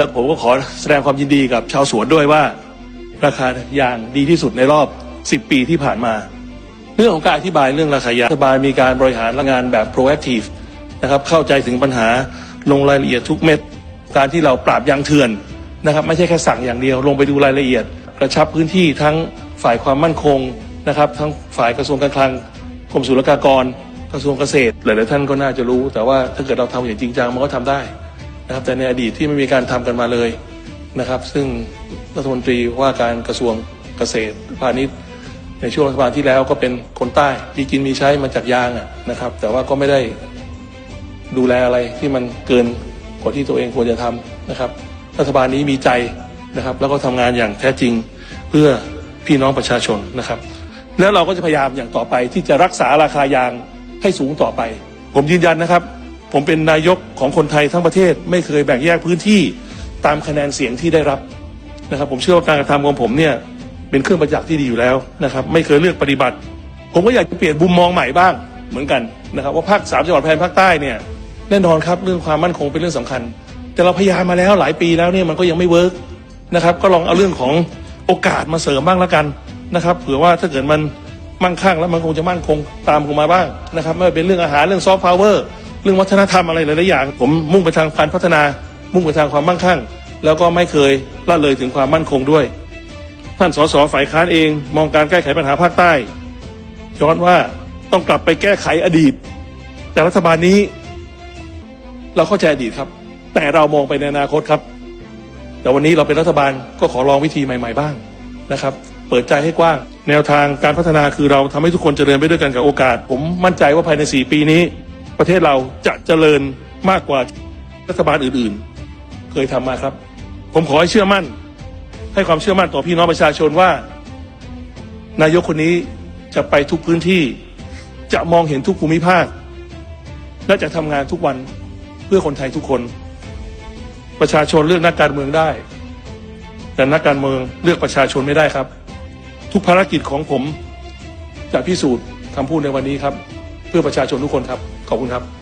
และผมก็ขอแสดงความยินดีกับชาวสวนด้วยว่า ราคายางดีที่สุดในรอบ 10 ปีที่ผ่านมา เรื่องของการอธิบายเรื่องราคายางรัฐบาลมีการบริหารงานแบบ proactive นะครับเข้าใจถึงปัญหาลงรายละเอียดทุกเม็ดการที่เราปราบยางเถื่อนนะครับไม่ใช่แค่สั่งอย่างเดียว ลงไปดูรายละเอียด กระชับพื้นที่ทั้งฝ่ายความมั่นคงนะครับ ทั้งฝ่ายกระทรวงการคลังกรมศุลกากร กระทรวงเกษตรหลายๆท่านก็น่าจะรู้ แต่ว่าถ้าเกิดเราทำอย่างจริงจังมันก็ทำได้ นะครับแต่ในอดีตที่ไม่มีการทำกันมาเลยนะครับ ซึ่งรัฐมนตรีว่าการกระทรวงเกษตรพาณิชย์ ในช่วงรัฐบาลที่แล้วก็เป็นคนใต้มีกินมีใช้มาจากยางนะครับ แต่ว่าก็ไม่ได้ดูแลอะไรที่มันเกินกว่าที่ตัวเองควรจะทำนะครับ รัฐบาลนี้มีใจนะครับ แล้วก็ทำงานอย่างแท้จริงเพื่อพี่น้องประชาชนนะครับ แล้วเราก็จะพยายามอย่างต่อไปที่จะรักษาราคายางให้สูงต่อไป ผมยืนยันนะครับ ผมเป็นนายกของคนไทยทั้งประเทศ ไม่เคยแบ่งแยกพื้นที่ตามคะแนนเสียงที่ได้รับนะครับ ผมเชื่อว่าการกระทำของผมเนี่ยเป็นเครื่องประจักษ์ที่ดีอยู่แล้วนะครับ ไม่เคยเลือกปฏิบัติ ผมก็อยากจะเปลี่ยนมุมมองใหม่บ้างเหมือนกันนะครับ ว่าภาคสามจังหวัดแผนภาคใต้เนี่ยแน่นอนครับเรื่องความมั่นคงเป็นเรื่องสำคัญ แต่เราพยายามมาแล้วหลายปีแล้วเนี่ยมันก็ยังไม่เวิร์กนะครับ ก็ลองเอาเรื่องของโอกาสมาเสริมบ้างแล้วกันนะครับเผื่อว่าถ้าเกิดมันมั่งคั่งแล้วมันคงจะมั่นคงตามผมมาบ้างนะครับไม่ว่าเป็นเรื่องอาหารเรื่องซอฟต์พาวเวอร์ เรื่องวัฒนธรรมอะไรหลายๆอย่างผมมุ่งไปทางการพัฒนา มุ่งไปทางความมั่งคั่ง แล้วก็ไม่เคยละเลยถึงความมั่นคงด้วย ท่านสสฝ่ายค้านเอง มองการแก้ไขปัญหาภาคใต้ย้อนว่าต้องกลับไปแก้ไขอดีต แต่รัฐบาลนี้ เราเข้าใจอดีตครับ แต่เรามองไปในอนาคตครับ แต่วันนี้เราเป็นรัฐบาลก็ขอลองวิธีใหม่ ๆบ้างนะครับ เปิดใจให้กว้าง แนวทางการพัฒนาคือเราทำให้ทุกคนเจริญไปด้วยกันกับโอกาส ผมมั่นใจว่าภายใน 4 ปีนี้ ประเทศเราจะเจริญมากกว่ารัฐบาลอื่นๆ เคยทำมาครับ ผมขอให้เชื่อมั่น ให้ความเชื่อมั่นต่อพี่น้องประชาชนว่า นายกคนนี้จะไปทุกพื้นที่ จะมองเห็นทุกภูมิภาค และจะทำงานทุกวันเพื่อคนไทยทุกคน ประชาชนเลือกนักการเมืองได้ แต่นักการเมืองเลือกประชาชนไม่ได้ครับ ทุกภารกิจของผมจะพิสูจน์คำพูดในวันนี้ครับ เพื่อประชาชนทุกคนครับ ขอบคุณครับ